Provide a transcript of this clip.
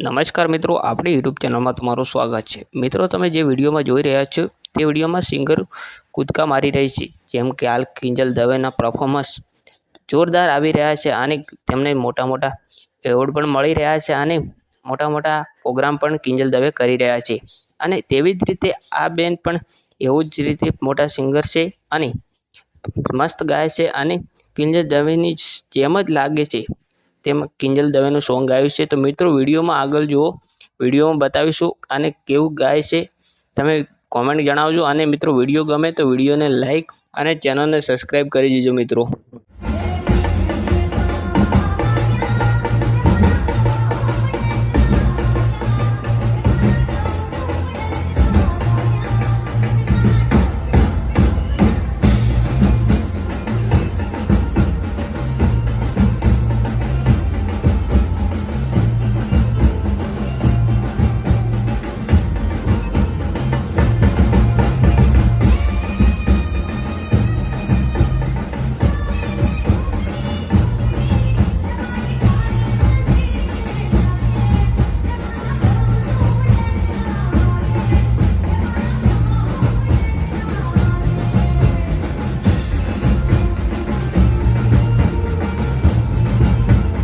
નમસ્કાર મિત્રો, આપણી યુટ્યુબ ચેનલમાં તમારું સ્વાગત છે. મિત્રો, તમે જે વિડીયોમાં જોઈ રહ્યા છો, તે વિડીયોમાં સિંગર કૂદકા મારી રહી છે. જેમ કે હાલ કિંજલ દવેના પરફોર્મન્સ જોરદાર આવી રહ્યા છે અને તેમને મોટા મોટા એવોર્ડ પણ મળી રહ્યા છે અને મોટા મોટા પ્રોગ્રામ પણ કિંજલ દવે કરી રહ્યા છે. અને તેવી જ રીતે આ બેન પણ એવું જ રીતે મોટા સિંગર છે અને મસ્ત ગાય છે અને કિંજલ દવેની જેમ જ લાગે છે. તેમ કિંજલ દવેનું સોંગ ગાયું છે. તો મિત્રો, વિડીયોમાં આગળ જુઓ. વિડીયોમાં બતાવીશું અને કેવું ગાય છે. તમે કોમેન્ટ જણાવજો. અને મિત્રો, વીડિયો ગમે તો વિડીયોને લાઈક અને ચેનલને સબસ્ક્રાઈબ કરી દેજો મિત્રો.